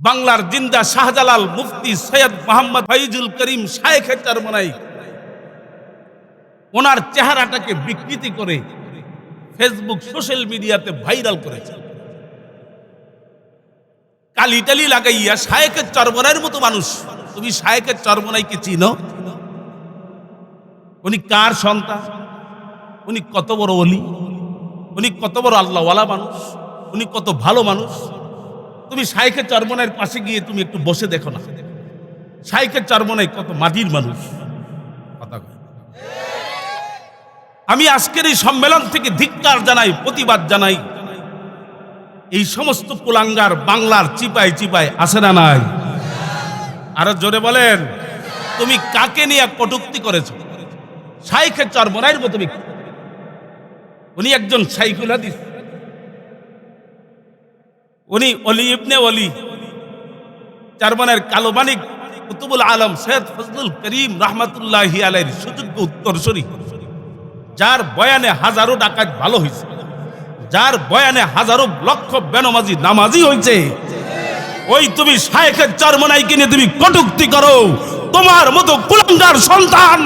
বাংলার জিন্দা শাহজালাল মুফতি সৈয়দ মোহাম্মদ ফৈজুল করিম শায়েখের চরমনাই। ওনার চেহারাটাকে বিকৃতি করে ফেসবুক সোশ্যাল মিডিয়াতে ভাইরাল করেছে। কালিটালি লাগাইয়া শায়েকের চরমনাইয়ের মতো মানুষ। তুমি শায়েকের চরমনাইকে চিনো? উনি কার সন্তান? উনি কত বড় অলি উনি কত বড় আল্লাহওয়ালা মানুষ? উনি কত ভালো মানুষ? তুমি শাইখের চরমনের পাশে গিয়ে তুমি একটু বসে দেখো না। শাইখের চরমনায় কত মাটির মানুষ। কথা আমি আজকের এই সম্মেলন থেকে ধিক্কার জানাই, প্রতিবাদ জানাই। এই সমস্ত কুলাঙ্গার, বাংলার চিপায় চিপায় আসে না নাই? আরও জোরে বলেন, তুমি কাকে নিয়ে কটুক্তি করেছ? শাইখের চরমনাইয়ের মতো উনি একজন শাইখুল হাদিস। উনি অলি ইবনে অলি চারমানের কালো মানিক কুতুবুল আলম সৈয়দ ফজলুল করিম রহমতুল্লাহ আলাইর সুযোগ্য উত্তরসূরি যার বয়ানে হাজারো ডাকাত ভালো হয়েছে যার বয়ানে হাজারো লক্ষ বেনমাজি নামাজি হয়েছে ওই তুমি শায়েখের চরমনাই কিনে তুমি কটুক্তি করো, তোমার মতো কুলঙ্গার সন্তান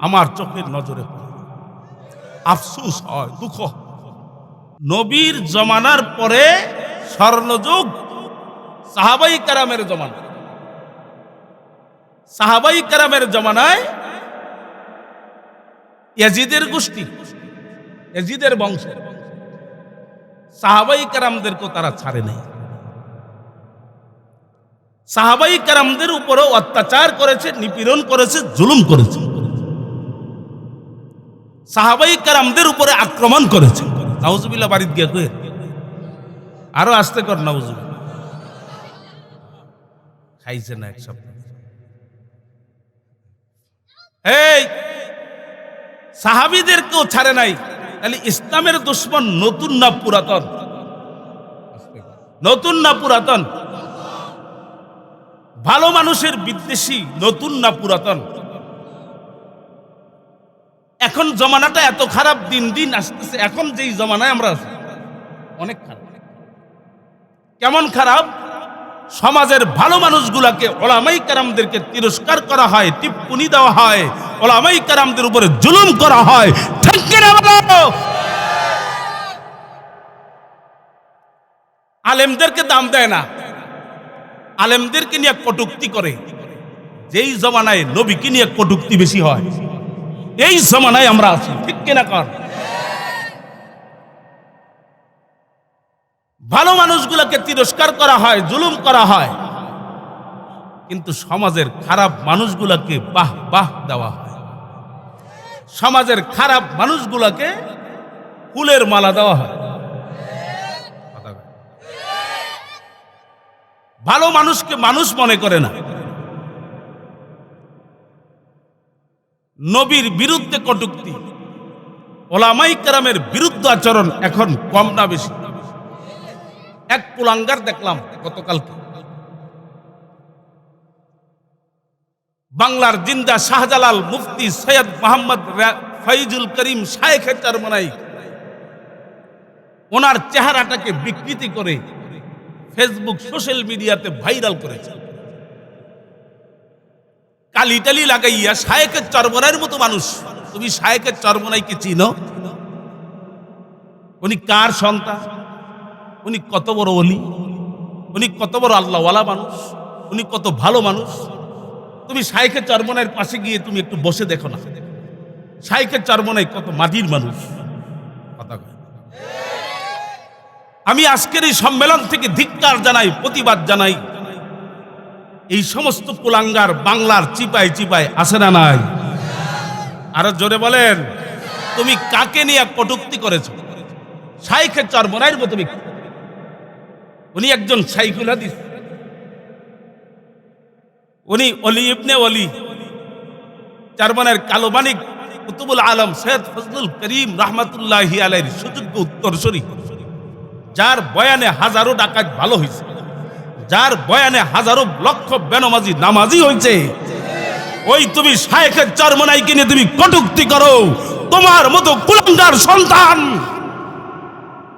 আমার চোখের নজরে। আফসুস হয়, দুঃখ। নবীর জমানার পরে স্বর্ণযুগ, সাহাবাই কারামের জমানা। সাহাবাই কারামের জমানায় ইয়াজিদের গোষ্ঠী, ইয়াজিদের বংশ সাহাবাই কারামদেরকেও তারা ছাড়ে নাই। সাহাবাই কারামদের উপরেও অত্যাচার করেছে, নিপীড়ন করেছে, জুলুম করেছে। সাহাবাই কারামদের উপরে আক্রমণ করেছে। নাউজুবিল্লাহ বাড়িতে গিয়ে কয়ে আরও আসতে কর নাউজুবিল্লাহ। খাইছে না এক সপ্তাহ। এই সাহাবিদেরকেও ছাড়ে নাই। তাহলে ইসলামের দুশ্মন নতুন না পুরাতন? নতুন না পুরাতন? ভালো মানুষের বিদ্বেষী নতুন না পুরাতন? এখন জমানাটা এত খারাপ, দিন দিন আসতেছে। এখন যেই জমানায় আমরা আছি, অনেক খারাপ। কেমন খারাপ? সমাজের ভালো মানুষগুলাকে ওলামাই কারামদেরকে তিরস্কার করা হয়, টিপ্পুনি দেওয়া হয়, ওলামাই কারামদের উপরে জুলুম করা হয়? আলেমদেরকে দাম দেয় না। আলেমদেরকে নিয়ে কটুক্তি করে। যেই জমানায় নবীকে নিয়ে কটুক্তি বেশি হয়। এই জমানায় আমরা আছি। ঠিক কিনা কর? ভালো মানুষগুলোকে তিরস্কার করা হয়, জুলুম করা হয়। কিন্তু সমাজের খারাপ মানুষগুলোকে বাহ বাহ দেওয়া হয়। সমাজের খারাপ মানুষগুলোকে ফুলের মালা দেওয়া হয়। ভালো মানুষকে মানুষ মনে করে না। নবীর বিরুদ্ধে কটুক্তি। ওলামাই কারামের বিরুদ্ধ আচরণ এখন কম না বেশি। এক পুলাঙ্গার দেখলাম গতকালকে। বাংলার জিন্দা শাহজালাল মুফতি সৈয়দ মোহাম্মদ ফৈজুল করিম শায়েখের চরমনাই ওনার চেহারাটাকে বিকৃতি করে ফেসবুক সোশ্যাল মিডিয়াতে ভাইরাল করেছে। কালিটালি লাগাইয়া শায়েকের চরমনাইয়ের মতো মানুষ। তুমি শায়েকের চরমনাইকে চিনো? উনি কার সন্তান? উনি কত বড় অলি উনি কত বড় আল্লাহওয়ালা মানুষ? উনি কত ভালো মানুষ? তুমি শাইখের চরমনাইয়ের পাশে গিয়ে তুমি একটু বসে দেখো না। শাইখের চরমনাই কত মাটির মানুষ? কথা। আমি আজকের এই সম্মেলন থেকে ধিক্কার জানাই, প্রতিবাদ জানাই। এই সমস্ত কুলাঙ্গার বাংলার চিপায় চিপায় আসে না নাই? আরও জোরে বলেন, তুমি কাকে নিয়ে কটুক্তি করেছ? শাইখের চরমনাইয়ের মতো ব্যক্তি উনি একজন শাইখুল হাদিস। উনি অলি ইবনে অলি চারমানের কালো মানিক কুতুবুল আলম সৈয়দ ফজলুল করিম রহমতুল্লাহ আলাইর সুযোগ্য উত্তরসূরি। যার বয়ানে হাজারো ডাকাত ভালো হয়েছে যার বয়ানে হাজারো লক্ষ বেনমাজি নামাজি হয়েছে ওই তুমি শায়েখের চরমনাই কিনে তুমি কটুক্তি করো। তোমার মতো কুলঙ্গার সন্তান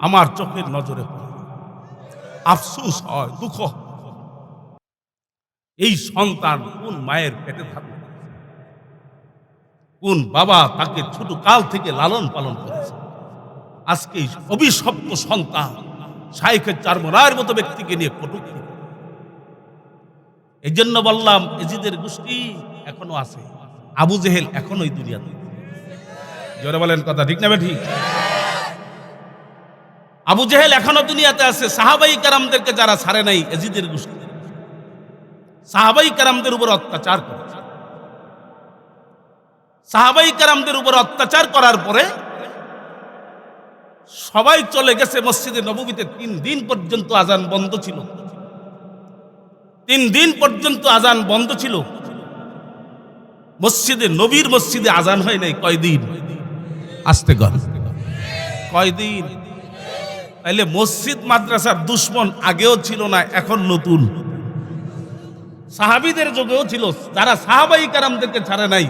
আমার চোখের নজরে আফসুস হয়, দুঃখ। এই সন্তান কোন মায়ের পেটে থাকবে? কোন বাবা তাকে ছোট কাল থেকে লালন পালন করেছে? আজকে অভিশপ্ত সন্তান শাইখের চারমনার মতো ব্যক্তিকে নিয়ে কটুক্তি। এই জন্য বললাম, এজিদের গোষ্ঠী এখনও আছে। আবু জেহেল এখনও এই দুনিয়াতে। জোরে বলেন কথা ঠিক না ঠিক। আবু জেহেল এখনও দুনিয়াতে আছে। সাহাবাই কারামদেরকে যারা ছাড়ে নাই, এজিদের গোষ্ঠী। সাহাবাই কারামদের উপর অত্যাচার করেছে সাহাবাই কারামদের উপর অত্যাচার করার পরে সবাই চলে গেছে মসজিদে নবমীতে তিন দিন পর্যন্ত আজান বন্ধ ছিল। তিন দিন পর্যন্ত আজান বন্ধ ছিল। মসজিদে, নবীর মসজিদে আজান হয় নাই কয়দিন? আসতে গর কয়দিন? তাইলে মসজিদ, মাদ্রাসার দুশ্মন আগেও ছিল না, এখন নতুন। সাহাবিদের যুগেও ছিল, যারা সাহাবাই কারামদেরকে ছাড়ে নাই।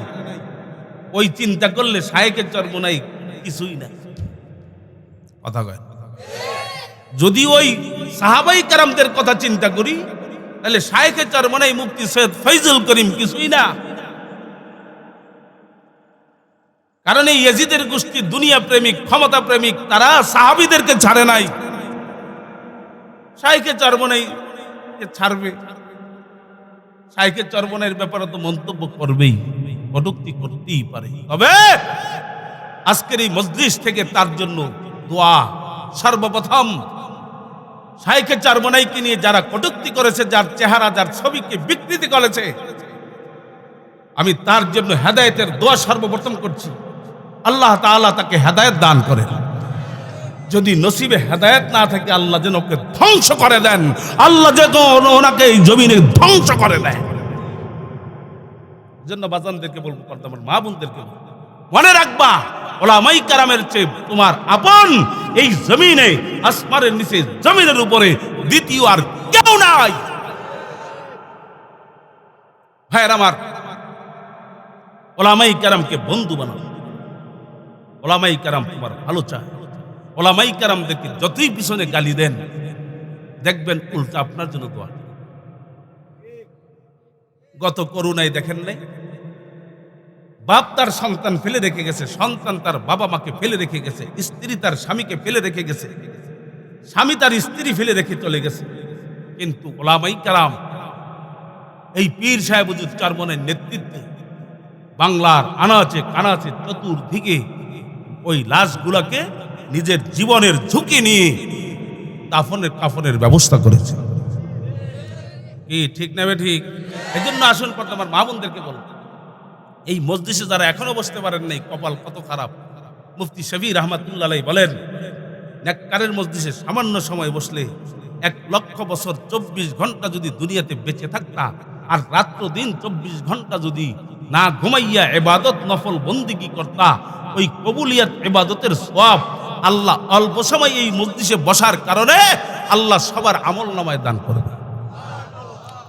ওই চিন্তা করলে শায়েকের চর্ম নাই, কিছুই নাই। কথা কয়। যদি ওই সাহাবাই কারামদের কথা চিন্তা করি তাহলে শায়েকের চর্ম নাই মুক্তি সৈয়দ ফৈজুল করিম কিছুই না। কারণ এই ইয়াজিদের গোষ্ঠী দুনিয়া প্রেমিক ক্ষমতা প্রেমিক তারা সাহাবিদেরকে ছাড়ে নাই। শাইখে চর্বনাই ছাড়বে। শাইখে চর্বনের ব্যাপারে তো মন্তব্য করবেই, কটুক্তি করতেই পারে। তবে আজকের এই মসজিদ থেকে তার জন্য দোয়া সর্বপ্রথম শাইখে চর্বনাইকে নিয়ে যারা কটুক্তি করেছে, যার চেহারা, যার ছবিকে বিকৃতি করেছে, আমি তার জন্য হেদায়েতের দোয়া সর্বপ্রথম করছি। আল্লাহ তাআলা তাকে হেদায়েত দান করেন। যদি নসিবে হেদায়েত না থাকে, আল্লাহ যেন ওকে ধ্বংস করে দেন। আল্লাহ যেন ওনাকে এই জমিনে ধ্বংস করে দেন। জন্য বাজানদেরকে বলব আমার মা বোনদেরকে মনে রাখবা, ওলামাই কারামের চেয়ে তোমার আপন এই জমিনে আসমানের নিচে জমিনের উপরে দ্বিতীয় আর কেউ নাই। ভাইয়ের আমার, ওলামাই কারামকে বন্ধু বানাও। ওলামাই কারাম তোমার ভালো চায়। ওলামাই কারামদেরকে যতই পিছনে গালি দেন, দেখবেন উল্টা আপনার জন্য দোয়া। গত করুণায় দেখেন নাই? বাপ তার সন্তান ফেলে রেখে গেছে, সন্তান তার বাবা মাকে ফেলে রেখে গেছে, স্ত্রী তার স্বামীকে ফেলে রেখে গেছে, স্বামী তার স্ত্রী ফেলে রেখে চলে গেছে। কিন্তু ওলামাই কারাম, এই পীর সাহেবুজুদ চারমনের নেতৃত্বে বাংলার আনাচে কানাচে চতুর্দিকে ওই লাশগুলাকে নিজের জীবনের ঝুঁকি নিয়ে দাফনের কাফনের ব্যবস্থা করেছে। কি, ঠিক নেবে ঠিক? এই জন্য আসুন কথা আমার মা বোনদেরকে বলব এই মসজিদে যারা এখনও বসতে পারেন নাই, কপাল কত খারাপ। মুফতি শবীর রহমাতুল্লাহ বলেন, নেককারের মসজিদে সামান্য সময় বসলে এক লক্ষ বছর চব্বিশ ঘণ্টা যদি দুনিয়াতে বেঁচে থাকতা, আর রাত্র দিন চব্বিশ ঘণ্টা যদি না ঘুমাইয়া এবাদত নফল বন্দিগি করতা, ওই কবুলিয়াত এবাদতের সব আল্লাহ অল্প সময় এই মসজিদে বসার কারণে আল্লাহ সবার আমল নামায় দান করবে